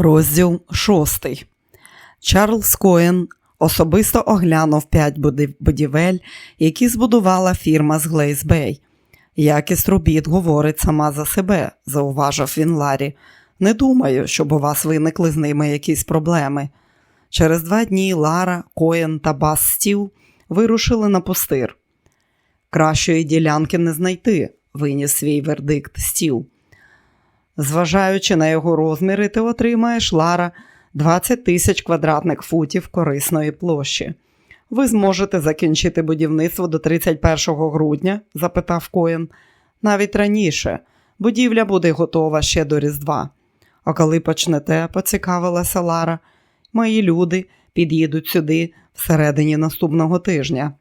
Розділ шостий. Чарльз Коен особисто оглянув п'ять будівель, які збудувала фірма з Глейсбей. Якість робіт говорить сама за себе, зауважив він Ларі. Не думаю, щоб у вас виникли з ними якісь проблеми. Через два дні Лара, Коен та Бас Стіл вирушили на пустир. Кращої ділянки не знайти, виніс свій вердикт Стіл. Зважаючи на його розміри, ти отримаєш Лара 20 тисяч квадратних футів корисної площі. Ви зможете закінчити будівництво до 31 грудня? запитав Коен. Навіть раніше. Будівля буде готова ще до Різдва. А коли почнете, поцікавилася Лара, мої люди під'їдуть сюди всередині наступного тижня.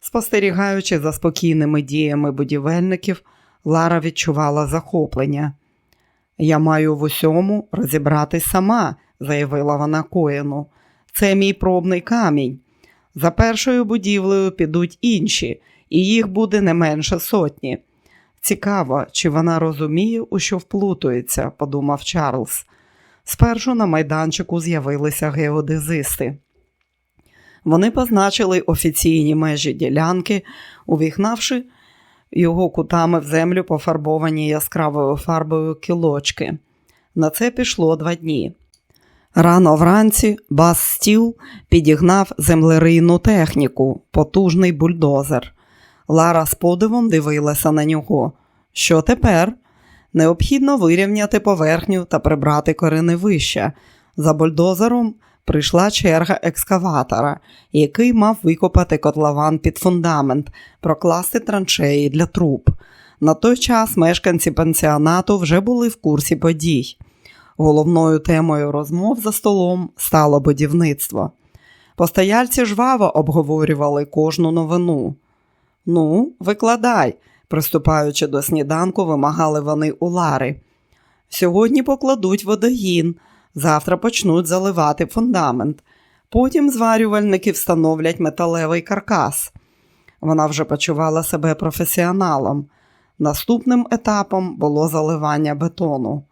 Спостерігаючи за спокійними діями будівельників, Лара відчувала захоплення. Я маю в усьому розібратись сама, заявила вона Коїну. Це мій пробний камінь. За першою будівлею підуть інші, і їх буде не менше сотні. Цікаво, чи вона розуміє, у що вплутується, подумав Чарльз. Спершу на майданчику з'явилися геодезисти. Вони позначили офіційні межі ділянки, увігнавши його кутами в землю пофарбовані яскравою фарбою кілочки. На це пішло два дні. Рано вранці бас стіл підігнав землерийну техніку, потужний бульдозер. Лара з подивом дивилася на нього. Що тепер? Необхідно вирівняти поверхню та прибрати кореневища. За бульдозером прийшла черга екскаватора, який мав викопати котлован під фундамент, прокласти траншеї для труб. На той час мешканці пансіонату вже були в курсі подій. Головною темою розмов за столом стало будівництво. Постояльці жваво обговорювали кожну новину. Ну, викладай, приступаючи до сніданку, вимагали вони у Лари. Сьогодні покладуть водогін, Завтра почнуть заливати фундамент. Потім зварювальники встановлять металевий каркас. Вона вже почувала себе професіоналом. Наступним етапом було заливання бетону.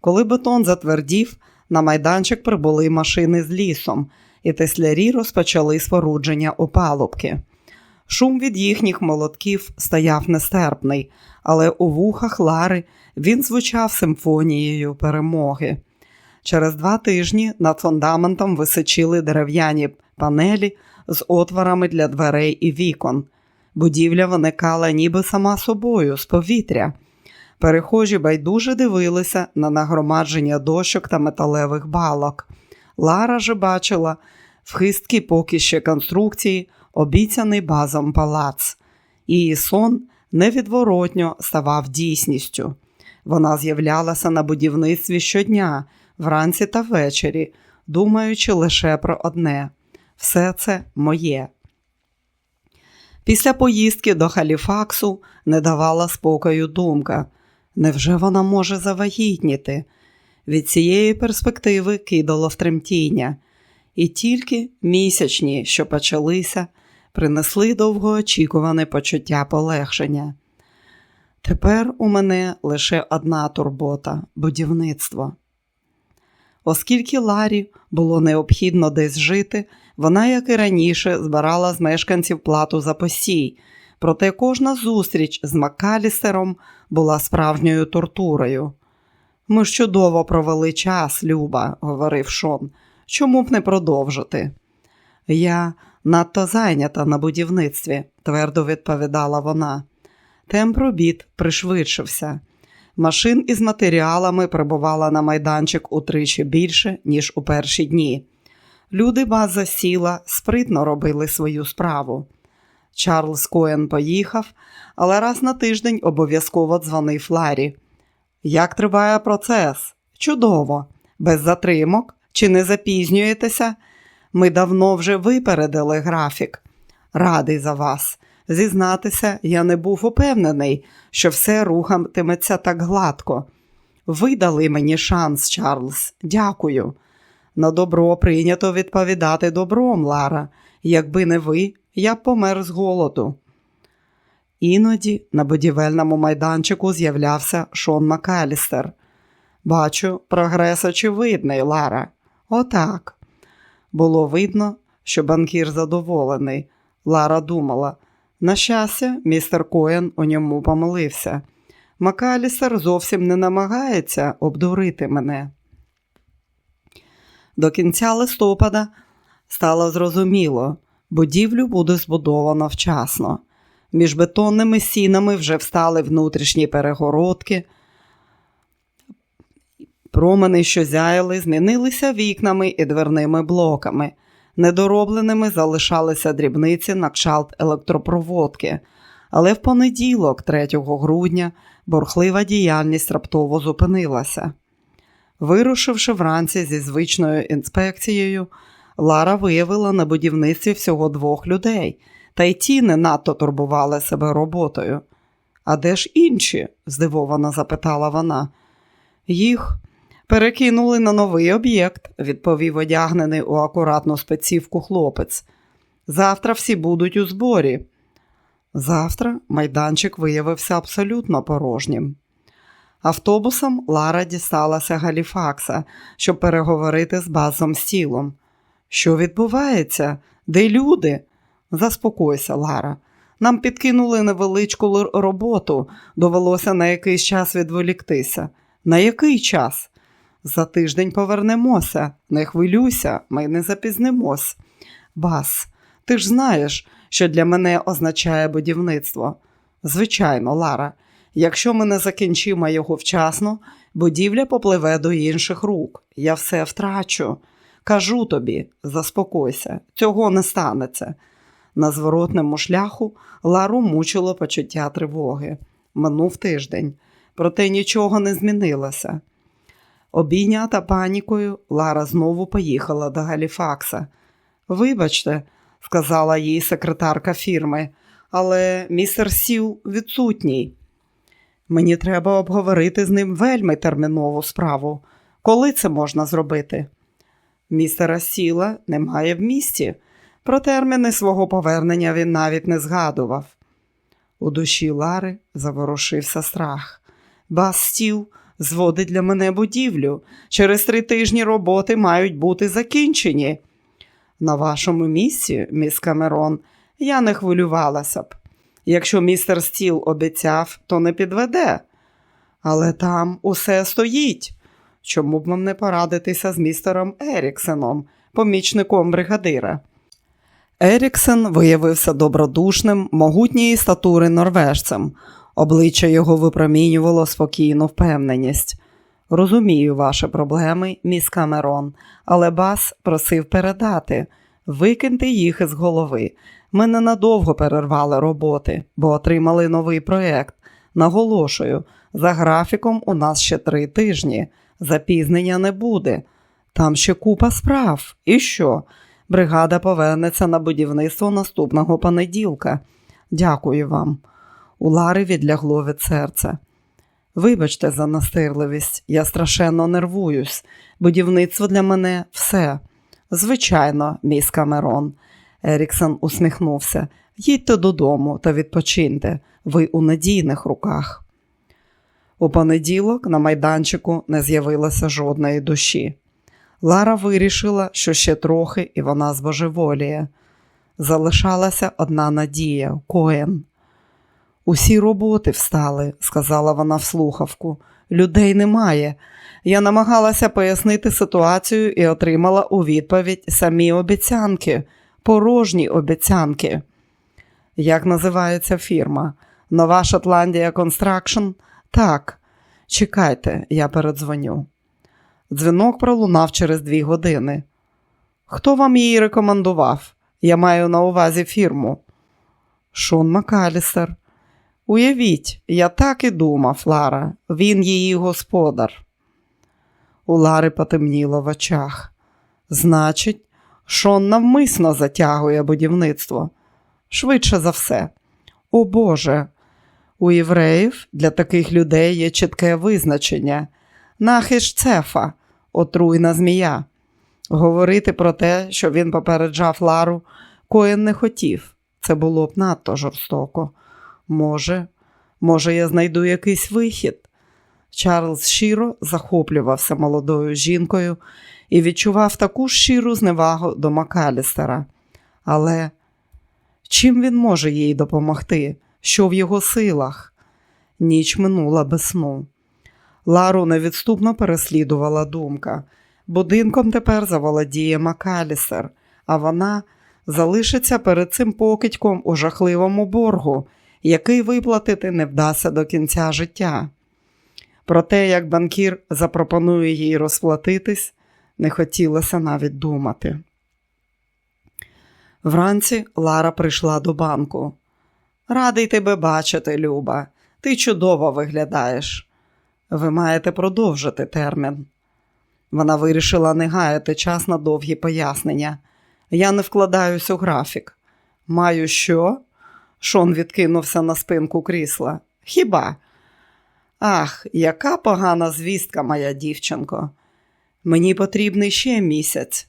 Коли бетон затвердів, на майданчик прибули машини з лісом, і теслярі розпочали спорудження опалубки. Шум від їхніх молотків стояв нестерпний, але у вухах Лари він звучав симфонією перемоги. Через два тижні над фундаментом височили дерев'яні панелі з отворами для дверей і вікон. Будівля виникала ніби сама собою, з повітря. Перехожі байдуже дивилися на нагромадження дощок та металевих балок. Лара же бачила в хисткі поки ще конструкції обіцяний базом палац. Її сон невідворотньо ставав дійсністю. Вона з'являлася на будівництві щодня вранці та ввечері, думаючи лише про одне все це моє. Після поїздки до Халіфаксу не давала спокою думка. Невже вона може завагітніти? Від цієї перспективи кидало в тремтіння, і тільки місячні, що почалися, принесли довгоочікуване почуття полегшення. Тепер у мене лише одна турбота будівництво. Оскільки Ларі було необхідно десь жити, вона, як і раніше, збирала з мешканців плату за постій, проте кожна зустріч з Маккалістером була справжньою тортурою. Ми ж чудово провели час, Люба, говорив Шон. Чому б не продовжити? Я надто зайнята на будівництві, твердо відповідала вона. Темп робіт пришвидшився. Машин із матеріалами прибувала на майданчик утричі більше, ніж у перші дні. Люди база сіла, спритно робили свою справу. Чарльз Коен поїхав, але раз на тиждень обов'язково дзвонив Ларі. Як триває процес? Чудово, без затримок. Чи не запізнюєтеся? Ми давно вже випередили графік. Радий за вас. Зізнатися, я не був упевнений, що все рухатиметься так гладко. Ви дали мені шанс, Чарльз, дякую. На добро прийнято відповідати добром, Лара. Якби не ви, я б помер з голоду. Іноді на будівельному майданчику з'являвся Шон Макалістер. Бачу, прогрес очевидний, Лара. Отак. Було видно, що банкір задоволений. Лара думала. На щастя, містер Коен у ньому помилився. Макалістер зовсім не намагається обдурити мене. До кінця листопада стало зрозуміло, будівлю буде збудовано вчасно. Між бетонними стінами вже встали внутрішні перегородки. Промени, що зяяли, змінилися вікнами і дверними блоками. Недоробленими залишалися дрібниці на кшалт електропроводки. Але в понеділок, 3 грудня, борхлива діяльність раптово зупинилася. Вирушивши вранці зі звичною інспекцією, Лара виявила на будівництві всього двох людей, та й ті не надто турбували себе роботою. А де ж інші? здивовано запитала вона. Їх перекинули на новий об'єкт, відповів одягнений у акуратну спецівку хлопець. Завтра всі будуть у зборі. Завтра майданчик виявився абсолютно порожнім. Автобусом Лара дісталася Галіфакса, щоб переговорити з базом стілом. Що відбувається? Де люди? Заспокойся, Лара. Нам підкинули невеличку роботу, довелося на якийсь час відволіктися. На який час? За тиждень повернемося. Не хвилюйся, ми не запізнимось. Бас, ти ж знаєш, що для мене означає будівництво. Звичайно, Лара, якщо ми не закінчимо його вчасно, будівля попливе до інших рук. Я все втрачу. Кажу тобі, заспокойся, цього не станеться. На зворотному шляху Лару мучило почуття тривоги. Минув тиждень, проте нічого не змінилося. Обійнята панікою, Лара знову поїхала до Галіфакса. Вибачте, сказала їй секретарка фірми, але містер Сіл відсутній. Мені треба обговорити з ним вельми термінову справу. Коли це можна зробити? Містера Сіла немає в місті. Про терміни свого повернення він навіть не згадував. У душі Лари заворушився страх. Бас Стіл зводить для мене будівлю. Через три тижні роботи мають бути закінчені. На вашому місці, міс Камерон, я не хвилювалася б. Якщо містер Стіл обіцяв, то не підведе. Але там усе стоїть. Чому б вам не порадитися з містером Еріксеном, помічником бригадира? Еріксен виявився добродушним, могутньої статури норвежцем. Обличчя його випромінювало спокійну впевненість. Розумію ваші проблеми, міс Камерон, але бас просив передати. Викиньте їх із голови. Ми ненадовго перервали роботи, бо отримали новий проєкт. Наголошую, за графіком у нас ще три тижні. Запізнення не буде. Там ще купа справ. І що? Бригада повернеться на будівництво наступного понеділка. Дякую вам. У Лари відлягло від серця. Вибачте за настирливість, я страшенно нервуюсь. Будівництво для мене все. Звичайно, міс Камерон. Еріксон усміхнувся. Їдьте додому та відпочиньте. Ви у надійних руках. У понеділок на майданчику не з'явилося жодної душі. Лара вирішила, що ще трохи і вона збожеволіє. Залишалася одна надія Коен. Усі роботи встали, сказала вона в слухавку. Людей немає. Я намагалася пояснити ситуацію і отримала у відповідь самі обіцянки, порожні обіцянки. Як називається фірма? Нова Шотландія Констракшн? Так. Чекайте, я передзвоню. Дзвінок пролунав через дві години. Хто вам її рекомендував? Я маю на увазі фірму. Шон Макалістер. Уявіть, я так і думав, Лара, він її господар. У Лари потемніло в очах. Значить, Шон навмисно затягує будівництво. Швидше за все. О Боже, у євреїв для таких людей є чітке визначення. Нахиш цефа, отруйна змія. Говорити про те, що він попереджав Лару, коїн не хотів. Це було б надто жорстоко. Може, може, я знайду якийсь вихід. Чарльз щиро захоплювався молодою жінкою і відчував таку щиру зневагу до Макалістера. Але чим він може їй допомогти? Що в його силах? Ніч минула без сну. Лару невідступно переслідувала думка. Будинком тепер заволодіє Макалістер, а вона залишиться перед цим покидьком у жахливому боргу, який виплатити не вдасться до кінця життя. Про те, як банкір запропонує їй розплатитись, не хотілося навіть думати. Вранці Лара прийшла до банку. Радий тебе бачити, Люба. Ти чудово виглядаєш. Ви маєте продовжити термін. Вона вирішила не гаяти час на довгі пояснення. Я не вкладаюсь у графік. Маю що? Шон відкинувся на спинку крісла. Хіба? Ах, яка погана звістка, моя дівчинко. Мені потрібний ще місяць.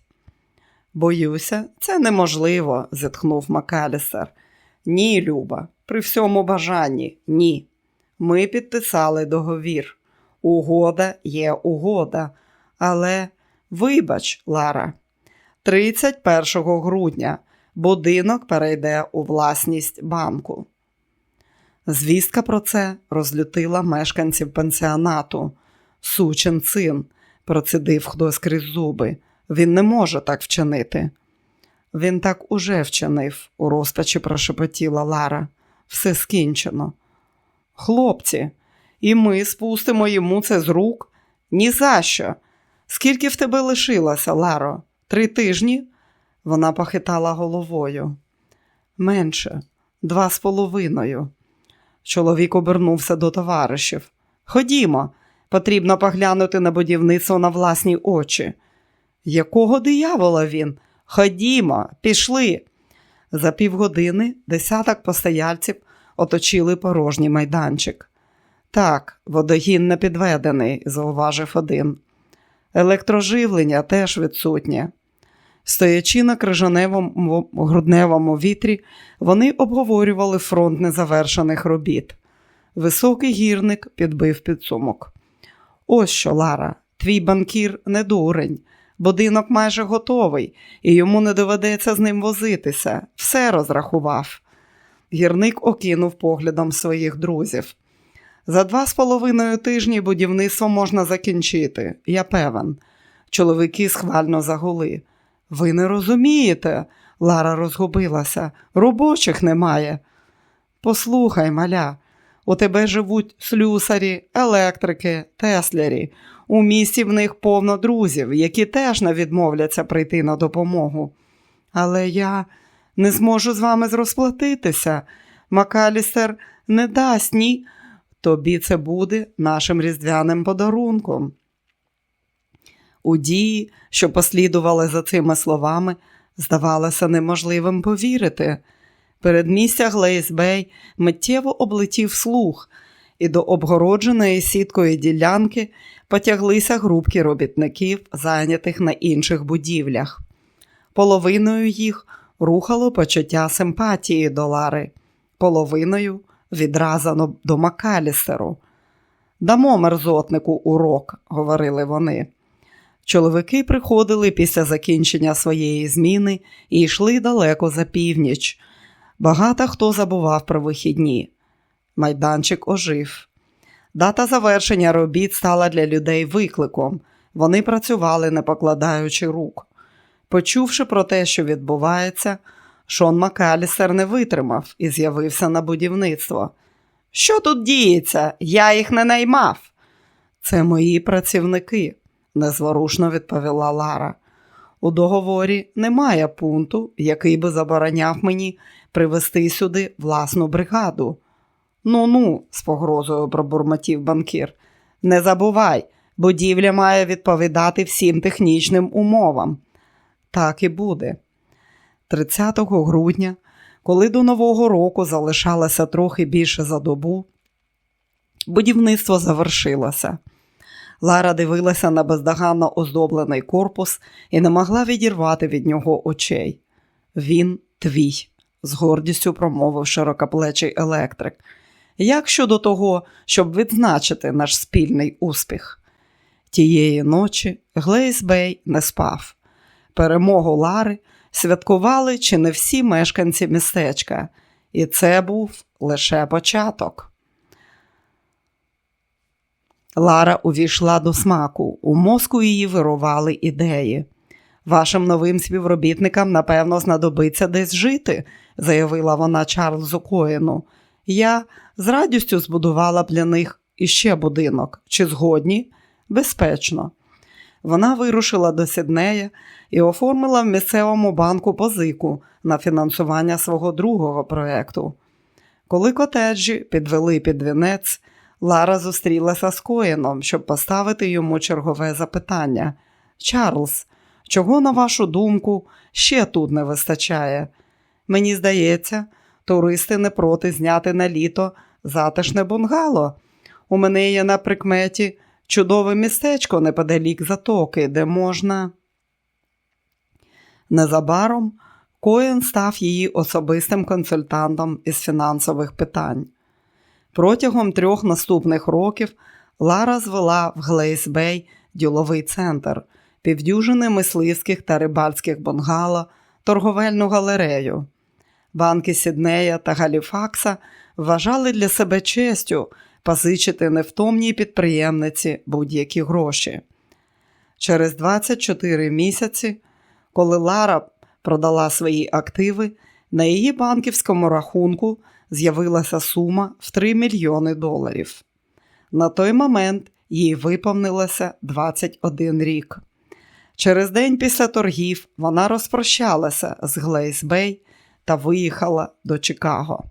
Боюся, це неможливо, зітхнув Макалісер. Ні, Люба, при всьому бажанні, ні. Ми підписали договір. Угода є угода, але вибач, Лара, 31 грудня будинок перейде у власність банку. Звістка про це розлютила мешканців пенсіонату. Сучин син, процідив хтось крізь зуби. Він не може так вчинити. Він так уже вчинив, у розпачі прошепотіла Лара. Все скінчено. Хлопці, і ми спустимо йому це з рук? Ні за що. Скільки в тебе лишилося, Ларо? Три тижні? Вона похитала головою. Менше, два з половиною. Чоловік обернувся до товаришів. Ходімо, потрібно поглянути на будівництво на власні очі. Якого диявола він? Ходімо, пішли. За півгодини десяток постояльців оточили порожній майданчик. Так, водогін не підведений, зауважив один. Електроживлення теж відсутнє. Стоячи на крижаневому грудневому вітрі, вони обговорювали фронт незавершених робіт. Високий гірник підбив підсумок. Ось що, Лара, твій банкір не дурень. Будинок майже готовий, і йому не доведеться з ним возитися. Все розрахував. Гірник окинув поглядом своїх друзів. За два з половиною тижні будівництво можна закінчити, я певен. Чоловіки схвально загули. Ви не розумієте, Лара розгубилася. Робочих немає. Послухай, маля, у тебе живуть слюсарі, електрики, теслярі. У місті в них повно друзів, які теж не відмовляться прийти на допомогу. Але я не зможу з вами розплатитися. Макалістер не дасть ні. Тобі це буде нашим різдвяним подарунком. У дії, що послідували за цими словами, здавалося неможливим повірити. Передмістя Глейсбей миттєво облетів слух, і до обгородженої сіткою ділянки потяглися групки робітників, зайнятих на інших будівлях. Половиною їх рухало почуття симпатії до Лари, половиною відразано до Макалістеру. Дамо мерзотнику урок, говорили вони. Чоловіки приходили після закінчення своєї зміни і йшли далеко за північ. Багато хто забував про вихідні. Майданчик ожив. Дата завершення робіт стала для людей викликом. Вони працювали, не покладаючи рук. Почувши про те, що відбувається, Шон Макалістер не витримав і з'явився на будівництво. Що тут діється? Я їх не наймав. Це мої працівники, незворушно відповіла Лара. У договорі немає пункту, який би забороняв мені привезти сюди власну бригаду. Ну ну, з погрозою пробурмотів банкір. Не забувай, будівля має відповідати всім технічним умовам. Так і буде. 30 грудня, коли до Нового року залишалося трохи більше за добу, будівництво завершилося. Лара дивилася на бездоганно оздоблений корпус і не могла відірвати від нього очей. Він твій, з гордістю промовив широкоплечий електрик. Як щодо того, щоб відзначити наш спільний успіх? Тієї ночі Глейс Бей не спав. Перемогу Лари святкували чи не всі мешканці містечка, і це був лише початок. Лара увійшла до смаку. У мозку її вирували ідеї. Вашим новим співробітникам, напевно, знадобиться десь жити, заявила вона Чарльзу Коїну. Я з радістю збудувала б для них іще будинок. Чи згодні? Безпечно. Вона вирушила до Сіднея і оформила в місцевому банку позику на фінансування свого другого проєкту. Коли котеджі підвели під вінець, Лара зустрілася з Коїном, щоб поставити йому чергове запитання. Чарльз, чого, на вашу думку, ще тут не вистачає? Мені здається, туристи не проти зняти на літо затишне бунгало. У мене є на прикметі чудове містечко неподалік затоки, де можна. Незабаром Коен став її особистим консультантом із фінансових питань. Протягом трьох наступних років Лара звела в Глейсбей діловий центр, півдюжини мисливських та рибальських бунгало, торговельну галерею. Банки Сіднея та Галіфакса вважали для себе честю позичити невтомній підприємниці будь-які гроші. Через 24 місяці, коли Лара продала свої активи, на її банківському рахунку з'явилася сума в 3 мільйони доларів. На той момент їй виповнилося 21 рік. Через день після торгів вона розпрощалася з Глейс Бей та виїхала до Чикаго.